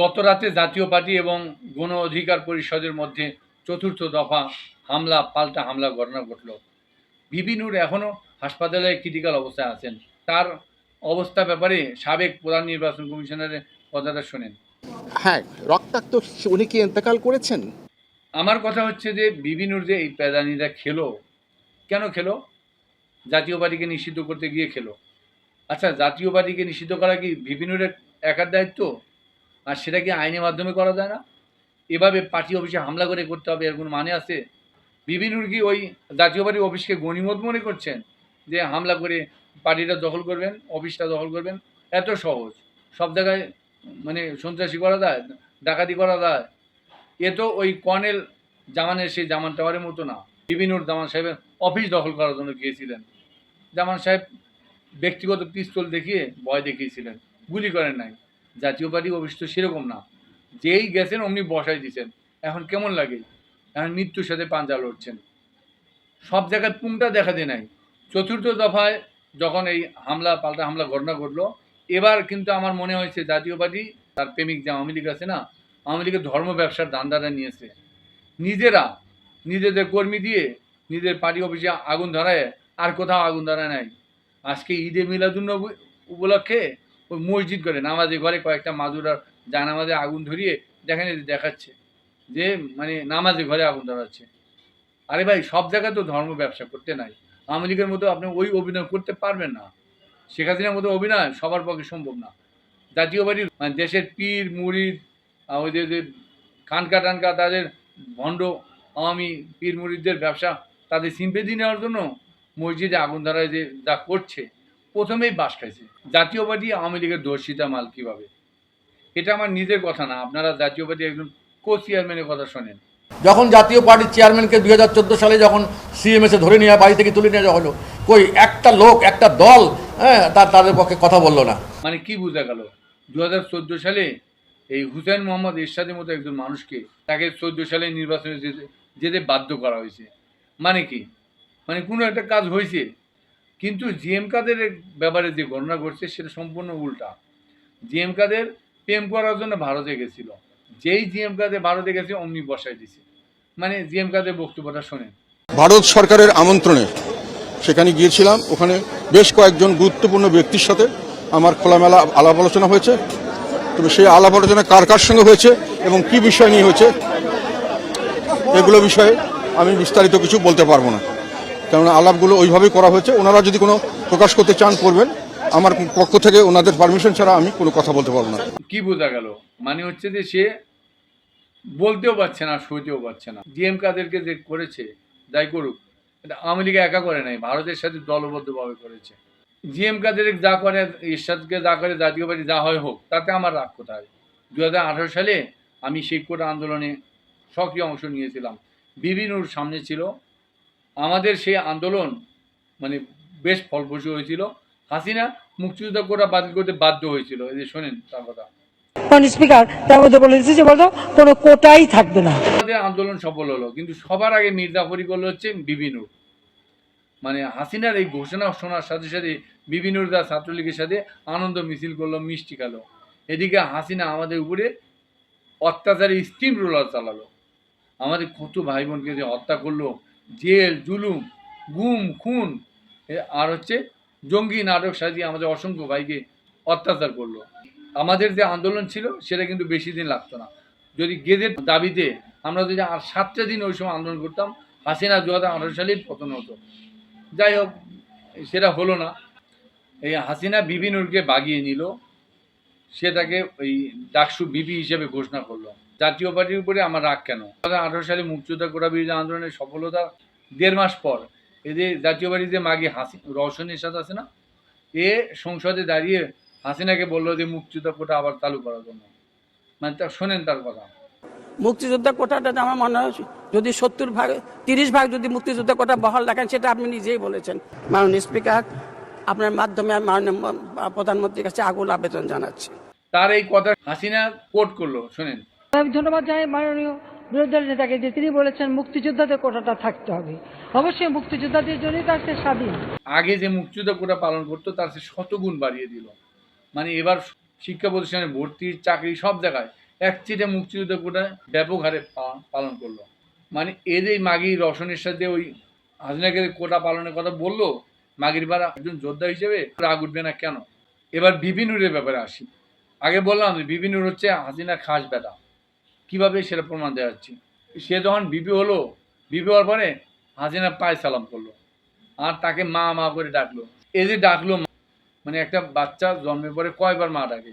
গত রাতে জাতীয় পার্টি এবং গণ অধিকার পরিষদের মধ্যে চতুর্থ দফা হামলা পাল্টা হামলা ঘটনা ঘটল। বিপিনুর এখনও হাসপাতালে ক্রিটিক্যাল অবস্থায় আছেন। তার অবস্থা ব্যাপারে সাবেক প্রধান নির্বাচন কমিশনারের কথাটা শোনেন। হ্যাঁ রক্তাক্ত উনি কি ইন্তেকাল করেছেন? আমার কথা হচ্ছে যে বিপিনুর যে এই প্যাদানিটা খেলো কেন খেলো? জাতীয় পার্টিকে নিষিদ্ধ করতে গিয়ে খেলো। আচ্ছা জাতীয় পার্টিকে নিষিদ্ধ করা কি বিপিনুরের একার দায়িত্ব? আর সেটা কি আইনের মাধ্যমে করা যায় না? এভাবে পার্টি অফিসে হামলা করে করতে হবে এর কোনো মানে আছে? বিপিনুর কি ওই জাতীয় পার্টি অফিসকে গণিমত মনে করছেন যে হামলা করে পার্টিটা দখল করবেন, অফিসটা দখল করবেন? এত সহজ। সব জায়গায় মানে সন্ত্রাসী করা যায়, ডাকাতি করা যায়। এ তো ওই কর্নেল জামানের সেই জামান টাওয়ারের মতো না। বিপিনুর জামান সাহেবের অফিস দখল করার জন্য গিয়েছিলেন। জামান সাহেব ব্যক্তিগত পিস্তল দেখিয়ে ভয় দেখিয়েছিলেন। গুলি করেন নাই। জাতীয় পার্টি তো সেরকম না। যেই গেছেন অমনি বসাই দিয়েছেন। এখন কেমন লাগে? এখন মৃত্যুর সাথে পাঞ্জা লড়ছেন। সব জায়গায় পুংটা দেখা দেয় নাই। চতুর্থ দফায় যখন এই হামলা, পাল্টা হামলা, ঘটনা ঘটলো, এবার কিন্তু আমার মনে হয়েছে জাতীয় পার্টি, তার প্রেমিক যে আওয়ামী লীগ আছে না, আওয়ামী লীগের ধর্ম ব্যবসার ধান্দাটা নিয়েছে। নিজেরা, নিজেদের কর্মী দিয়ে নিজের পার্টি অফিসে আগুন ধরায়, আর কোথাও আগুন ধরায় নাই। আজকে ঈদে মিলাদুন উপলক্ষে ওই মসজিদ করে নামাজে ঘরে কয়েকটা মাদুরার জানামাজে আগুন ধরিয়ে দেখেন দেখাচ্ছে যে মানে নামাজে ঘরে আগুন ধরাচ্ছে। আরে ভাই সব জায়গায় তো ধর্ম ব্যবসা করতে নাই। আওয়ামী লীগের মতো আপনি ওই অভিনয় করতে পারবেন না। শেখ হাসিনার মতো অভিনয় সবার পক্ষে সম্ভব না। জাতীয় বাড়ির মানে দেশের পীর আহ, ওই যে খানকা টানকা তাদের ভণ্ড আওয়ামী পীর মুরিদদের ব্যবসা তাদের সিম্পেদি নেওয়ার জন্য মসজিদে আগুন ধরায় যে যা করছে। প্রথমেই বাস খাইছে। জাতীয় পার্টি আওয়ামী লীগের দর্শিতা মাল কীভাবে? এটা আমার নিজের কথা না আপনারা জাতীয় পার্টি একজন কো চেয়ারম্যানের কথা শোনেন। যখন জাতীয় পার্টির চেয়ারম্যানকে দুই হাজার চোদ্দ সালে যখন সিএমএসে ধরে নিয়ে বাড়ি থেকে তুলে নিয়ে যাওয়া হলো কই একটা লোক একটা দল হ্যাঁ তার তাদের পক্ষে কথা বলল না। মানে কি বোঝা গেল? দু হাজার চোদ্দ সালে এই হুসেন মোহাম্মদ এরশাদের মতো একজন মানুষকে তাকে চোদ্দ সালে নির্বাচনে যেতে যেতে বাধ্য করা হয়েছে। মানে কি? মানে কোনো একটা কাজ হয়েছে? কিন্তু জিএম কাদের ব্যাপারে যে ঘটনা ঘটছে সেটা সম্পূর্ণ উল্টা। জিএম কাদের প্রেম করার জন্য ভারতে গেছিল। যেই জিএম কাদের ভারতে গেছে, অমনি বসাই দিছে। মানে জিএম কাদের বক্তব্যটা শোনেন। ভারত সরকারের আমন্ত্রণে সেখানে গিয়েছিলাম। ওখানে বেশ কয়েকজন গুরুত্বপূর্ণ ব্যক্তির সাথে আমার খোলামেলা আলাপ আলোচনা হয়েছে। তবে সেই আলাপ আলোচনা কার কার সঙ্গে হয়েছে এবং কি বিষয় নিয়ে হয়েছে, এগুলো বিষয়ে আমি বিস্তারিত কিছু বলতে পারব না। কেননা আলাপগুলো ওইভাবেই করা হয়েছে। ওনারা যদি কোনো প্রকাশ করতে চান, করবেন। আমার পক্ষ থেকে ওনাদের পারমিশন ছাড়া আমি কোনো কথা বলতে পারব না। কি বোঝা গেল? মানে হচ্ছে যে সে বলতেও পারছে না সইতেও পারছে না। ডিএম কাদেরকে যে করেছে, যাই করুক, এটা আওয়ামী লীগ একা করে নাই, ভারতের সাথে দলবদ্ধভাবে করেছে। জিএম কাদের যা করে, এরশাদকে যা করে, জাতীয় পার্টি যা হয় হোক, তাতে আমার রাগ কোথায়? দু হাজার আঠারো সালে আমি সেই কোটা আন্দোলনে সক্রিয় অংশ নিয়েছিলাম। বিভিন্নর সামনে ছিল আমাদের সেই আন্দোলন মানে বেশ ফলপ্রসূ হয়েছিল। হাসিনা মুক্তিযোদ্ধা কোটা বাতিল করতে বাধ্য হয়েছিল। এই যে শোনেন তার কথা। স্পিকার তার মধ্যে বলেছে যে বলতো কোনো কোটাই থাকবে না। আমাদের আন্দোলন সফল হলো কিন্তু সবার আগে মির্জাফরি করল হচ্ছে বিবিনুর মানে হাসিনার এই ঘোষণা শোনার সাথে সাথে বিবিনুর দা ছাত্রলীগের সাথে আনন্দ মিছিল করল মিষ্টি খেলো। এদিকে হাসিনা আমাদের উপরে অত্যাচারী স্টিম রোলার চালালো। আমাদের কত ভাই বোনকে যে হত্যা করল জেল, জুলুম, গুম, খুন আর হচ্ছে জঙ্গি নাটক সাজিয়ে আমাদের অসংখ্য ভাইকে অত্যাচার করল। আমাদের যে আন্দোলন ছিল, সেটা কিন্তু বেশি দিন লাগতো না। যদি গেদের দাবিতে আমরা যদি আর সাতটা দিন ওই সময় আন্দোলন করতাম, হাসিনা দু হাজার আঠারো সালেই পতন হতো। যাই হোক, সেটা হলো না। এই হাসিনা বিবিনুরকে বাগিয়ে নিল, সে তাকে ওই ডাকসু বিপি হিসেবে ঘোষণা করল। জাতীয় পার্টির উপরে আমার রাগ কেন? দু হাজার আঠারো সালে মুক্তিযোদ্ধা কোটা বিরোধী আন্দোলনের সফলতা দেড় মাস পর যে জাতীয় পার্টির যে মাগি হাসি রওশনের সাথে আছে না? এ সংসদে দাঁড়িয়ে হাসিনাকে বলল যে মুক্তিযোদ্ধা কোটা আবার চালু করার জন্য। মানে তা শোনেন তার কথা। মুক্তিযোদ্ধা কোটাটা আমার মনে হয় যদি সত্তর ভাগ তিরিশ ভাগ যদি মুক্তিযোদ্ধা কোটা বহাল রাখেন সেটা আপনি নিজেই বলেছেন। মাননীয় স্পিকার আপনার মাধ্যমে আমি মাননীয় প্রধানমন্ত্রীর কাছে আগুন আবেদন জানাচ্ছি। তার এই কথা হাসিনা কোট করল শোনেন। আমি ধন্যবাদ জানাই মাননীয় বিরোধী দলের নেতাকে যে তিনি বলেছেন মুক্তিযোদ্ধাদের কোটাটা থাকতে হবে। অবশ্যই মুক্তিযোদ্ধাদের জন্যই তার সে স্বাধীন। আগে যে মুক্তিযোদ্ধা কোটা পালন করতো, তার সে শতগুণ বাড়িয়ে দিল। মানে এবার শিক্ষা প্রতিষ্ঠানে ভর্তি, চাকরি সব জায়গায় এক চিটে মুক্তিযুদ্ধ কোটা ব্যাপক হারে পালন করল। মানে এর এই মাগি রসনের সাথে ওই হাসিনাকে কোটা পালনের কথা বলল, মাগির পাড়া একজন যোদ্ধা হিসেবে রাগ উঠবে না কেন? এবার বিপিনুরের ব্যাপারে আসি। আগে বললাম বিপিনুর হচ্ছে হাসিনা খাস বেটা। কীভাবে সেটা প্রমাণ দেওয়া যাচ্ছে সে যখন বিপি হলো বিপি হওয়ার পরে হাসিনা পায়ে সালাম করল আর তাকে মা মা করে ডাকলো। এই যে ডাকলো মানে একটা বাচ্চা জন্মের পরে কয়বার মা ডাকে?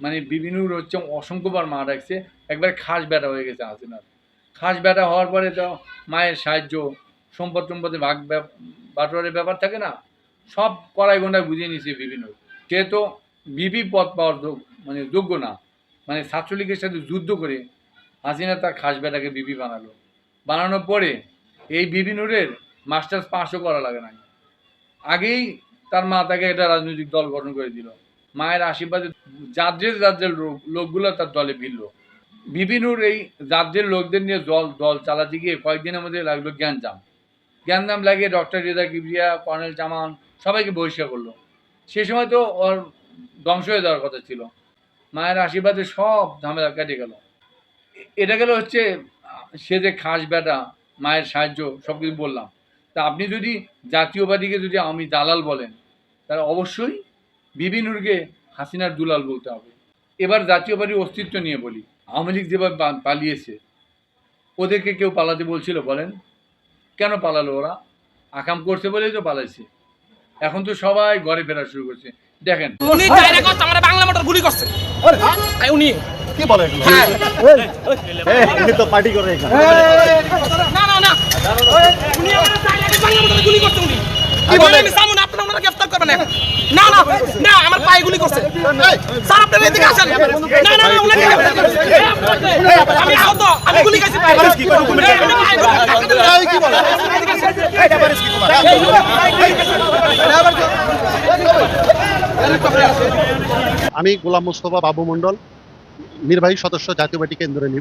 মানে বিপিনুর হচ্ছে অসংখ্যবার মা ডাকছে, একবার খাস বেটা হয়ে গেছে হাসিনার। খাস বেটা হওয়ার পরে তো মায়ের সাহায্য, সম্পদ সম্পদে ভাগ বাটোয়ারের ব্যাপার থাকে না? সব কড়াই গন্ডায় বুঝিয়ে নিছে বিভিন্ন সে তো বিপি পদ পাওয়ার মানে যোগ্য না। মানে ছাত্রলীগের সাথে যুদ্ধ করে হাসিনা তার খাস বেটাকে বিবি বানালো। বানানোর পরে এই বিপিনুরের মাস্টার্স পাসও করা লাগে না আগেই তার মা তাকে একটা রাজনৈতিক দল গঠন করে দিল। মায়ের আশীর্বাদে জাদ্রের রাজ্যের লোকগুলো তার দলে ভিড়ল। বিপিনুর এই জাদ্রের লোকদের নিয়ে দল দল চালাতে গিয়ে কয়েকদিনের মধ্যে লাগল জ্ঞানজাম জ্ঞানজাম লাগিয়ে ডক্টর রেজা কিবরিয়া, কর্নেল চামান সবাইকে বহিষ্কার করল। সে সময় তো ওর ধ্বংস হয়ে যাওয়ার কথা ছিল। মায়ের আশীর্বাদে সব ঝামেলা কেটে গেল। এটা গেল হচ্ছে, সে যে খাস বেটা মায়ের সাহায্য, সব কিছু বললাম। তা আপনি যদি জাতীয়বাদীকে যদি আমি দালাল বলেন, তাহলে অবশ্যই বিবিনুরকে হাসিনার দুলাল বলতে হবে। এবার জাতীয়বাদীর অস্তিত্ব নিয়ে বলি। আওয়ামী লীগ যেভাবে পালিয়েছে, ওদেরকে কেউ পালাতে বলছিল বলেন? কেন পালালো ওরা? আকাম করছে বলেই তো পালাইছে। এখন তো সবাই ঘরে ফেরা শুরু করছে। দেখেন। বাংলা মোটর গুলি করছে। আই উনি কি বলে এগুলো হ্যাঁ তো পার্টি করে এখানে না না না উনি আমার ডাইরেক্ট বাংলা গুলি করছে উনি কি বলে আমি সামনে আপনারা ওনারা গ্রেফতার করবেন এখন। না না না আমার পায়ে গুলি করছে স্যার আপনারা এদিকে আসেন না না না উনাকে আমি আহত আমি গুলি খাইছি পায়ে। কি করে ডকুমেন্ট এই, আমি পায়ে গুলি কি বলে আমি গোলাম মোস্তফা বাবু মন্ডল নির্বাহী সদস্য জাতীয় পার্টি কেন্দ্রের নি-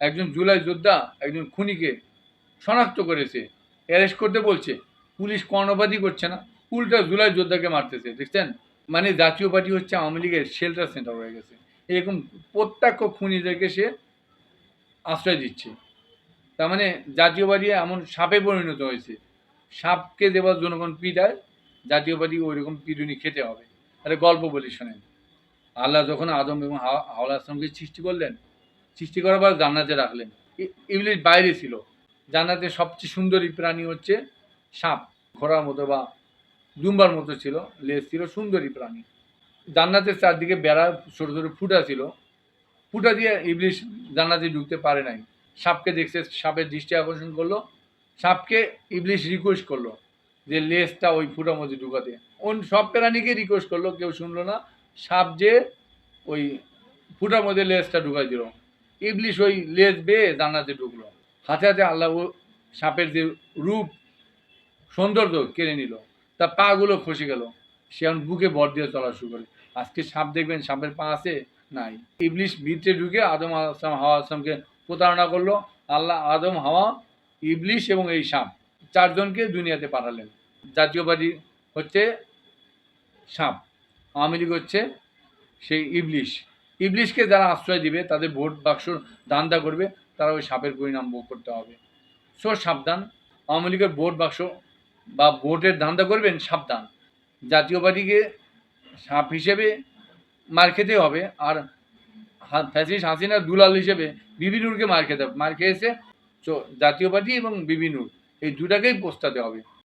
একজন জুলাই যোদ্ধা, একজন খুনিকে শনাক্ত করেছে। অ্যারেস্ট করতে বলছে। পুলিশ কর্ণপাতই করছে না। উল্টা জুলাই যোদ্ধাকে মারতেছে, দেখছেন? মানে জাতীয় পার্টি হচ্ছে আওয়ামী লীগের শেল্টার সেন্টার হয়ে গেছে। এরকম প্রত্যক্ষ খুনিদেরকে সে আশ্রয় দিচ্ছে। তার মানে জাতীয় পার্টি এমন সাপে পরিণত হয়েছে। সাপকে দেবার জনগণ পিটায় জাতীয় পার্টি ওই রকম পিটুনি খেতে হবে। একটা গল্প বলি শোনেন। আল্লাহ যখন আদম এবং হাওয়া- হাওলা আসলামকে সৃষ্টি করলেন, সৃষ্টি করার পর জান্নাতে রাখলেন। ই- ইবলিশ বাইরে ছিল। জান্নাতে সবচেয়ে সুন্দরী প্রাণী হচ্ছে সাপ। ঘোড়ার মতো বা দুম্বার মতো ছিল, লেজ ছিল, সুন্দরী প্রাণী। জান্নাতের চারদিকে বেড়া, ছোট ছোট ফুটা ছিল। ফুটা দিয়ে ইবলিশ জান্নাতে ঢুকতে পারে নাই। সাপকে দেখছে, সাপের দৃষ্টি আকর্ষণ করল। সাপকে ইবলিশ রিকোয়েস্ট করল। যে লেজটা ওই ফুটার মধ্যে ঢুকাতে। অন সব প্রাণীকে রিকোয়েস্ট করল, কেউ শুনলো না। সাপ যে ওই ফুটার মধ্যে লেজটা ঢুকাই দিল। ইবলিশ ওই লেজ বেয়ে জান্নাতে ঢুকলো। হাতে হাতে আল্লাহ সাপের যে রূপ, সৌন্দর্য কেড়ে নিল। তার পাগুলো খসে গেল। সে এখন বুকে ভর দিয়ে চলা শুরু করে। আজকে সাপ দেখবেন সাপের পা আছে? নাই। ইবলিশ ভিতরে ঢুকে আদম আসলাম হাওয়া আসলামকে প্রতারণা করল। আল্লাহ আদম, হাওয়া, ইবলিশ এবং এই সাপ চারজনকে দুনিয়াতে পাঠালেন। জাতীয় পার্টি হচ্ছে সাপ। আওয়ামী লীগ হচ্ছে সেই ইবলিশ। ইবলিশকে যারা আশ্রয় দিবে, তাদের ভোট বাক্স দান্দা করবে, তারা ওই সাপের পরিণাম ভোগ করতে হবে। সো, সাবধান। আওয়ামী লীগের ভোট বাক্স বা ভোটের ধান্দা করবেন, সাবধান। জাতীয় পার্টিকে সাপ হিসেবে মার খেতে হবে, আর ফ্যাসিস্ট হাসিনা দুলাল হিসেবে বিবিনুরকে মার খেতে হবে। মার খেয়েছে জাতীয় পার্টি এবং বিবিনুর। এই দুটাকেই পোস্তাতে হবে।